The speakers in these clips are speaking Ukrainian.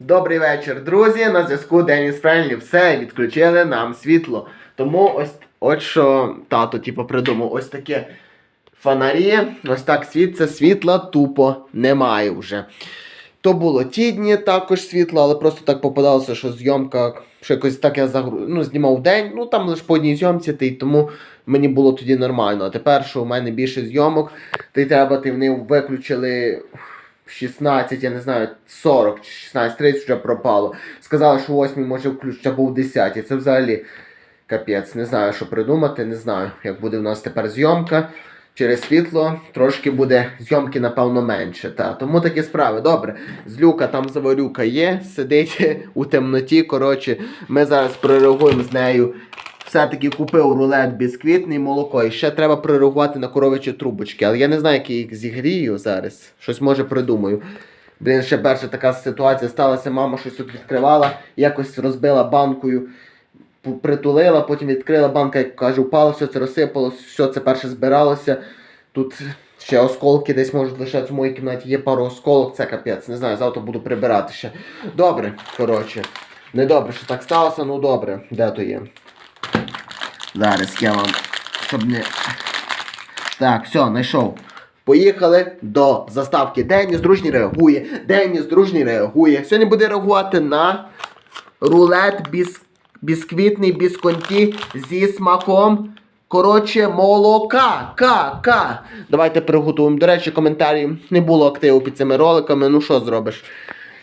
Добрий вечір, друзі. На зв'язку Деніс Френлі. Все, відключили нам світло. Тому ось от що тато типу, придумав. Ось таке фонарі. Ось так світиться, світла тупо немає вже. То було ті дні також світло, але просто так попадалося, що зйомка, що якось так я загру... ну, знімав день, ну там лише по одній зйомці, й тому мені було тоді нормально. А тепер, що у мене більше зйомок, й треба, ти вони виключили в 16, я не знаю, 40 чи 16, 30 вже пропало. Сказали, що 8 може включити або в 10. Це взагалі капець. Не знаю, що придумати, не знаю, як буде в нас тепер зйомка. Через світло трошки буде зйомки, напевно, менше. Та. Тому такі справи. Добре. Злюка там заварюка є, сидить у темноті. Коротше, ми зараз прореагуємо з нею. Все-таки купив рулет бісквітний молоко. І ще треба прореагувати на коровичі трубочки. Але я не знаю, як я їх зігрію зараз. Щось може придумаю. Блін, ще перша така ситуація сталася. Мама щось тут відкривала, якось розбила банкою притулила, потім відкрила банка, як каже, упала, все це розсипалось, все це перше збиралося. Тут ще осколки десь можуть лишатися в моїй кімнаті, є пару осколок, це капець, не знаю, завтра буду прибирати ще. Добре, коротше. Не добре, що так сталося, ну добре, де то є. Зараз я вам, щоб не. Так, все, знайшов. Поїхали до заставки. Деніс дружній реагує. Деніс дружній реагує. Сьогодні буде реагувати на рулет біс... бісквітний бісконті зі смаком. Коротше, молока. Ка, ка. Давайте приготуємо. До речі, коментарі не було активу під цими роликами. Ну що зробиш?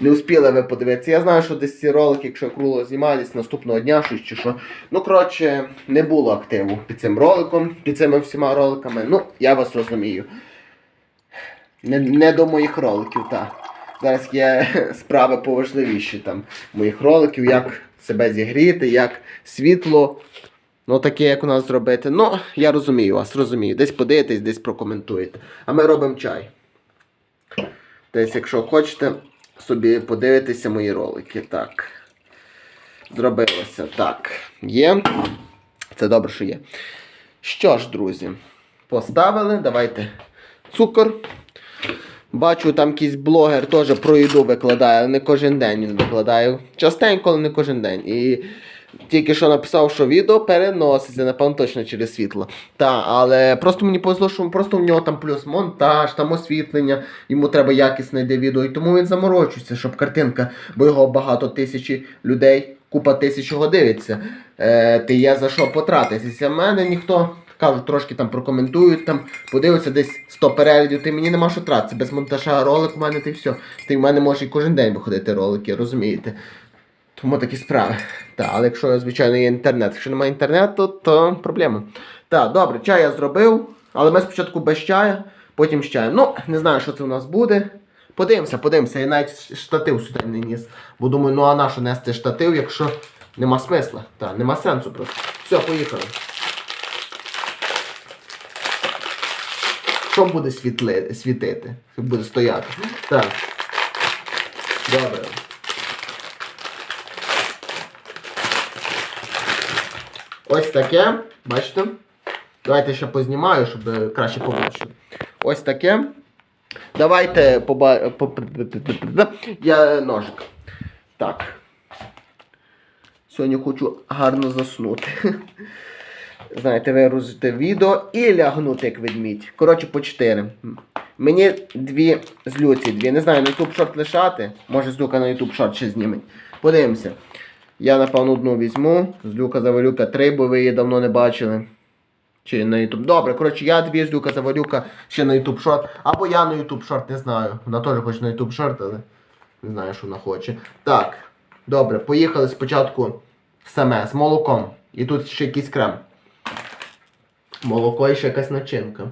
Не успіли ви подивитися. Я знаю, що десь ці ролики, якщо знімаю, десь наступного дня щось чи що. Ну, коротше, не було активу під цим роликом, під цими всіма роликами. Ну, я вас розумію. Не, не до моїх роликів, так. Зараз є справи поважливіші там моїх роликів, як себе зігріти, як світло. Ну, таке, як у нас зробити. Ну, я розумію вас, розумію. Десь подивитесь, десь прокоментуєте. А ми робимо чай. Десь, якщо хочете, собі подивитися мої ролики. Так. Зробилося. Так. Є. Це добре, що є. Що ж, друзі, поставили. Давайте цукор. Бачу, там якийсь блогер теж про їду викладає, але не кожен день він викладає. Частенько, але не кожен день. І тільки що написав, що відео переноситься, напевно, точно через світло. Та, але просто мені повезло, що просто в нього там плюс монтаж, там освітлення, йому треба якісне йде відео. І тому він заморочується, щоб картинка, бо його багато тисячі людей, купа тисяч його дивиться. Е, ти є за що потратитися. Мене ніхто. Кажу, трошки там прокоментують, там подивиться десь 100 переглядів, ти мені нема що тратити. Без монтажа ролик у мене ти все. Ти в мене може і кожен день виходити ролики, розумієте? Тому такі справи. Так, але якщо, звичайно, є інтернет. Якщо немає інтернету, то проблема. Так, добре, чай я зробив, але ми спочатку без чаю, потім з чаєм. Ну, не знаю, що це у нас буде. Подивимося, подивимося. Я навіть штатив сюди не ніс. Бо думаю, ну а на що нести штатив, якщо нема смисла. Так, нема сенсу просто. Все, поїхали. Що буде світли, світити? Що буде стояти? Так. Добре. Ось таке. Бачите? Давайте ще познімаю, щоб е, краще побачити. Ось таке. Давайте поба... Я ножик. Так. Сьогодні хочу гарно заснути. Знаєте, вирузити відео і лягнути як ведмідь. Коротше, по 4. Мені дві з Люці, дві. Не знаю, на YouTube шорт лишати. Може, з Люка на YouTube шорт ще зніме. Подивимося. Я, напевно, одну візьму. З Люка Завалюка три, бо ви її давно не бачили. Чи на YouTube. Добре, коротше, я дві з Люка Завалюка ще на YouTube шорт. Або я на YouTube шорт, не знаю. Вона теж хоче на YouTube шорт, але не знаю, що вона хоче. Так, добре, поїхали спочатку саме з молоком. І тут ще якийсь крем. Молоко і ще якась начинка.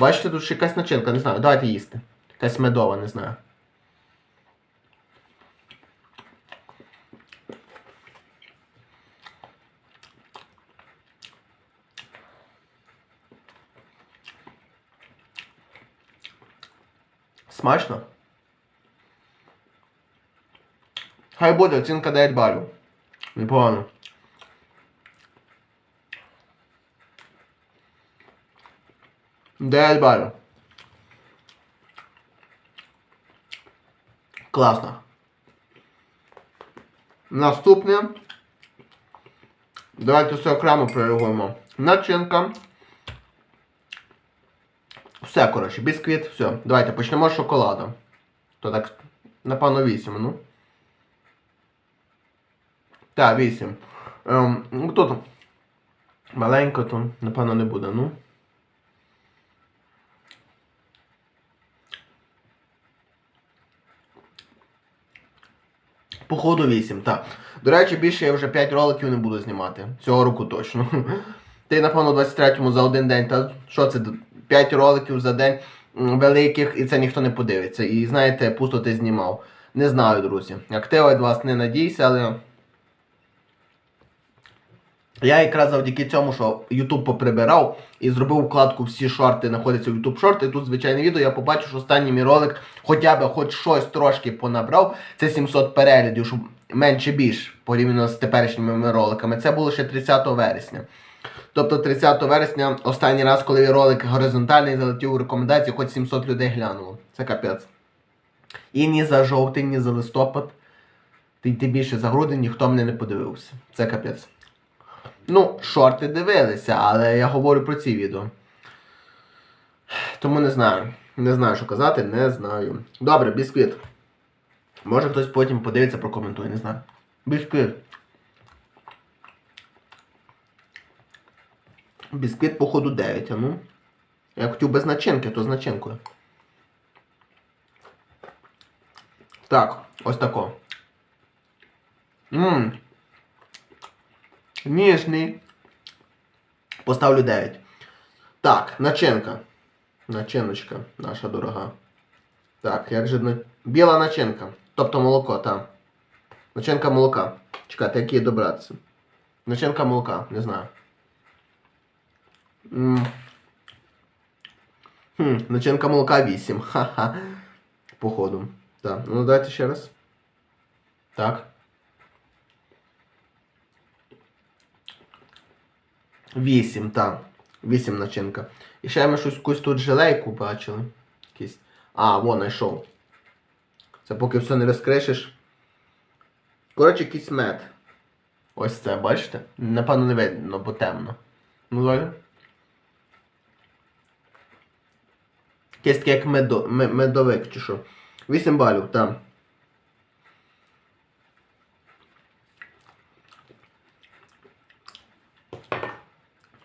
Бачите, тут ще якась начинка, не знаю. Давайте їсти. Якась медова, не знаю. Смачно? Хай буде, оцінка 9 балів. Непогано. Дев'ять балів. Класно. Наступне. Давайте все окремо переговоримо. Начинка. Все, коротше, бісквіт, все. Давайте почнемо з шоколаду. То так, напевно, 8, ну. Так, 8. Ем, ну тут маленько, то напевно не буде, ну. Походу 8, так. До речі, більше я вже 5 роликів не буду знімати. Цього року точно. Ти, напевно, 23-му за один день, та що це? 5 роликів за день великих, і це ніхто не подивиться. І знаєте, пусто ти знімав. Не знаю, друзі. Актива від вас не надійся, але. Я якраз завдяки цьому, що YouTube поприбирав і зробив вкладку всі шорти знаходяться в YouTube шорти. Тут звичайне відео я побачив, що останній мій ролик хоча б хоч щось трошки понабрав. Це 700 переглядів, щоб менше більш порівняно з теперішніми роликами. Це було ще 30 вересня. Тобто 30 вересня, останній раз, коли ролик горизонтальний залетів у рекомендації, хоч 700 людей глянуло. Це капець. І ні за жовтень, ні за листопад, ти тим більше за грудень ніхто мене не подивився. Це капець. Ну, шорти дивилися, але я говорю про ці відео. Тому не знаю. Не знаю, що казати, не знаю. Добре, бісквіт. Може хтось потім подивиться, прокоментує, не знаю. Бісквіт. Бісквіт, походу, 9, а ну. Я хотів без начинки, то з начинкою. Так, ось тако. Ммм. Ніжний. Поставлю 9. Так, начинка. Начиночка наша дорога. Так, як же. Біла начинка. Тобто молоко, так. Начинка молока. Чекайте, як її добратися. Начинка молока, не знаю. Хм, начинка молока 8. Ха-ха. Походу. Так, ну давайте ще раз. Так. 8, так. 8 начинка. І ще ми щось якусь тут желейку бачили. Якісь. А, вон знайшов. Це поки все не розкришиш. Коротше, якийсь мед. Ось це, бачите? Напевно, не видно, бо темно. Ну, далі. Якесь таке як медо, медовик чи що. 8 балів, так.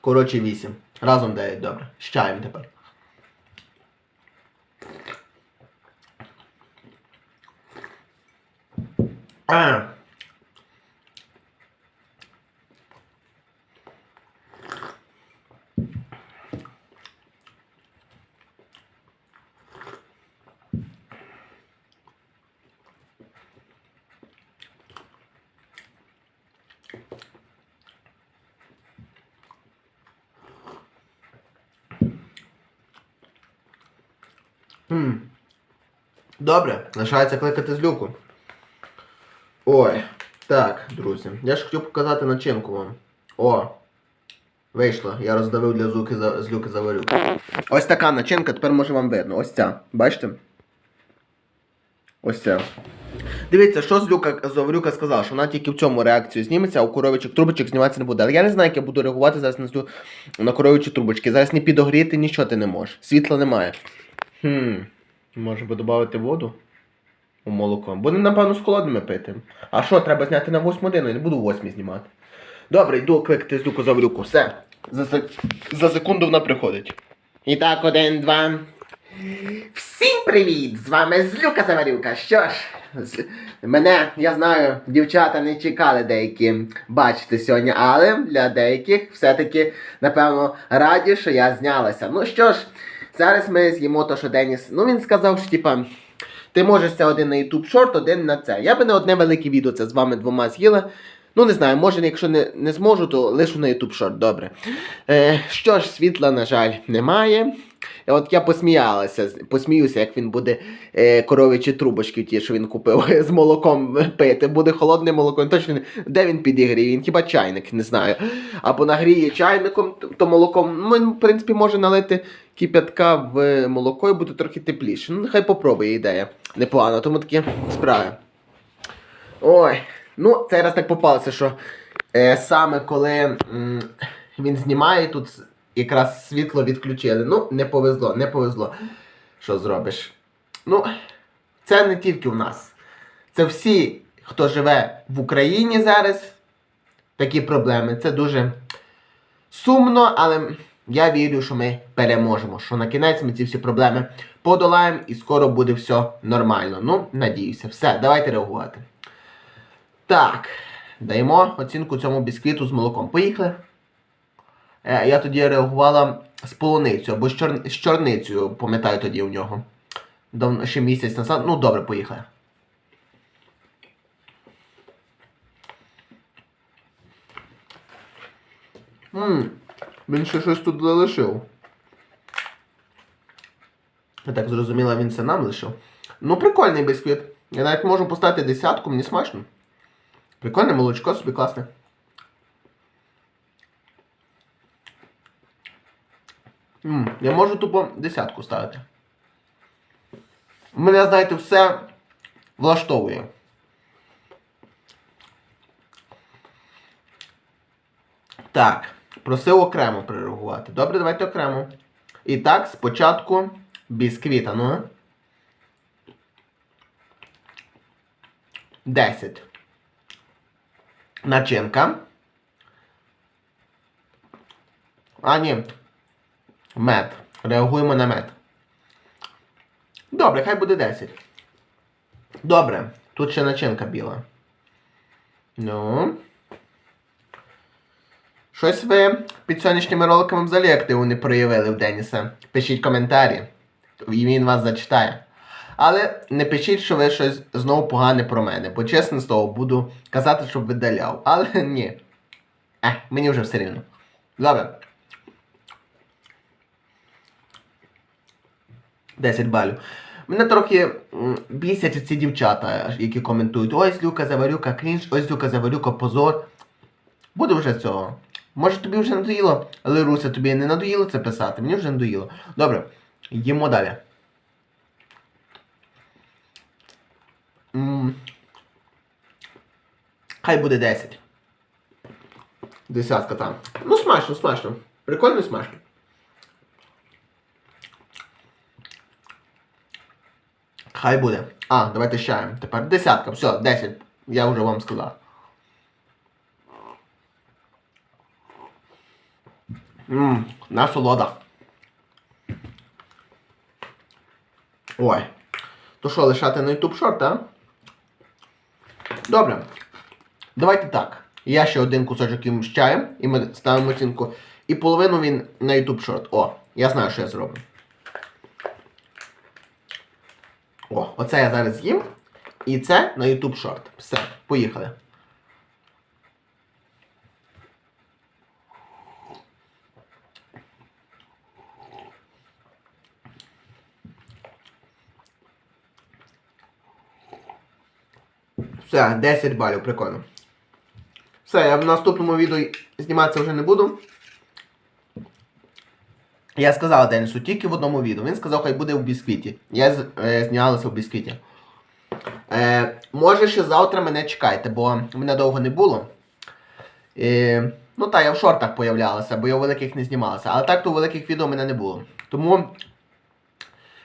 Коротше, 8. Разом 9, добре. З чаєм тепер. А. Хм. Добре, лишається кликати злюку. Ой, так, друзі. Я ж хотів показати начинку вам. О! Вийшло, я роздавив для злюки, за, злюки заварю. Ось така начинка, тепер може вам видно. Ось ця. Бачите? Ось ця. Дивіться, що Злюка Заварюка сказала, що вона тільки в цьому реакцію зніметься, а у коровичих трубочок зніматися не буде. Але я не знаю, як я буду реагувати зараз на, цю- на коровичі трубочки. Зараз не підогріти нічого ти не можеш. Світла немає. Хм. Може би додати воду у молоко. Будемо, напевно, з холодними пити. А що, треба зняти на 8 годину, я не буду 8 знімати. Добре, йду кликати злюку заврюку. Все. За, сек- за секунду вона приходить. І так, один, два. Всім привіт! З вами Злюка Заварюка. Що ж, з- мене, я знаю, дівчата не чекали деякі бачити сьогодні, але для деяких все-таки, напевно, раді, що я знялася. Ну що ж, зараз ми з'їмо то, що Деніс. Ну він сказав, що типа. Ти можеш це один на YouTube шорт, один на це. Я би не одне велике відео це з вами двома з'їла. Ну, не знаю, може, якщо не, не зможу, то лишу на YouTube шорт, добре. Е, що ж, світла, на жаль, немає. От я посміялася, посміюся, як він буде е, коровичі трубочки, ті, що він купив з молоком пити. Буде холодне молоко. Він точно. Де він підігріє? Він хіба чайник, не знаю. Або нагріє чайником, то- молоком. Ну, він, в принципі, може налити кип'ятка в молоко і буде трохи тепліше. Ну, нехай попробує ідея. Непогано, тому такі справи. Ой, Ну, цей раз так попалося, що е, саме коли м, він знімає, тут якраз світло відключили. Ну, не повезло, не повезло. Що зробиш? Ну, це не тільки в нас. Це всі, хто живе в Україні зараз, такі проблеми. Це дуже сумно, але я вірю, що ми переможемо. Що на кінець ми ці всі проблеми подолаємо і скоро буде все нормально. Ну, надіюся. Все, давайте реагувати. Так, даємо оцінку цьому бісквіту з молоком. Поїхали. Е, я тоді реагувала з полуницею або з, чор... з чорницею, пам'ятаю тоді у нього. Давно, ще місяць назад. Ну, добре, поїхали. Ммм, він ще щось тут залишив. Я так зрозуміла, він це нам лишив. Ну, прикольний бісквіт. Я навіть можу поставити десятку, мені смачно. Прикольне молочко собі класне. Я можу тупо десятку ставити. Мене, знаєте, все влаштовує. Так, просив окремо прореагувати. Добре, давайте окремо. І так, спочатку бісквіта, ну. 10. Начинка. А, ні. Мед. Реагуємо на мед. Добре, хай буде 10. Добре. Тут ще начинка біла. Ну. Щось ви під сьогоднішніми роликами взагалі активу не проявили в Деніса. Пишіть коментарі. І він вас зачитає. Але не пишіть, що ви щось знову погане про мене. Бо чесне слово, буду казати, щоб видаляв. Але ні. Е, мені вже все рівно. Добре. 10 балів. Мене трохи бісять ці дівчата, які коментують. Ось Люка Заварюка крінж, ось Люка Заварюка позор. Буде вже цього. Може тобі вже надоїло, але Руся, тобі не надоїло це писати, мені вже надоїло. Добре, їмо далі. М. Хай буде 10. Десятка там. Ну, смачно, смачно. Прикольно смачно. Хай буде. А, давайте чаєм. Тепер десятка. Все, 10. Я вже вам сказав. Ммм, насолода. Ой. То що, лишати на YouTube шорт, а? Добре. Давайте так. Я ще один кусочок їм з чаєм, і ми ставимо оцінку. І половину він на YouTube шорт. О, я знаю, що я зроблю. О, оце я зараз їм. І це на YouTube шорт. Все, поїхали. Все, 10 балів, прикольно. Все, я в наступному відео зніматися вже не буду. Я сказав Денису тільки в одному відео. Він сказав, хай буде в бісквіті. Я е, знялася в бісквіті. Е, може ще завтра мене чекайте, бо мене довго не було. Е, ну та я в шортах появлялася, бо я у великих не знімалася. Але так то у великих відео мене не було. Тому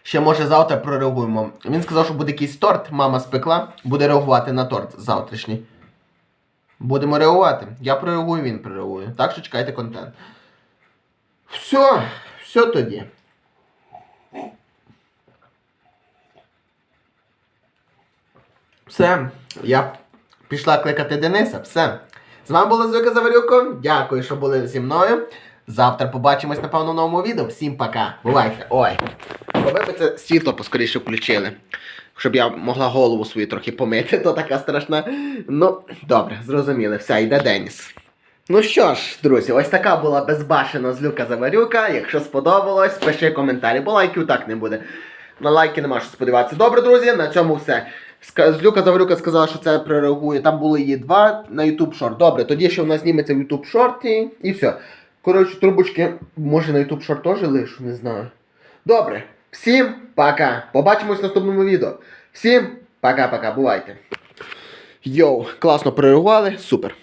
ще може завтра прореагуємо. Він сказав, що буде якийсь торт, мама спекла, буде реагувати на торт завтрашній. Будемо реагувати. Я прореагую, він прореагує. Так що чекайте контент. Все, все тоді. Все, я пішла кликати Дениса. Все. З вами була Звика Заварюко. Дякую, що були зі мною. Завтра побачимось, напевно, в новому відео. Всім пока. Бувайте. Ой. Ви б це світло поскоріше включили. Щоб я могла голову свою трохи помити, то така страшна. Ну, добре, зрозуміли. Все, йде Деніс. Ну що ж, друзі, ось така була безбашена злюка Заварюка. Якщо сподобалось, пиши коментарі, бо лайків так не буде. На лайки нема що сподіватися. Добре, друзі, на цьому все. Злюка Заварюка сказала, що це прореагує. Там були її два на YouTube шорт. Добре, тоді ще нас зніметься в YouTube шорті і все. Коротше, трубочки, може на YouTube шорт теж лишу, не знаю. Добре, всім пока. Побачимось в наступному відео. Всім пока-пока, бувайте. Йоу, класно прореагували, супер.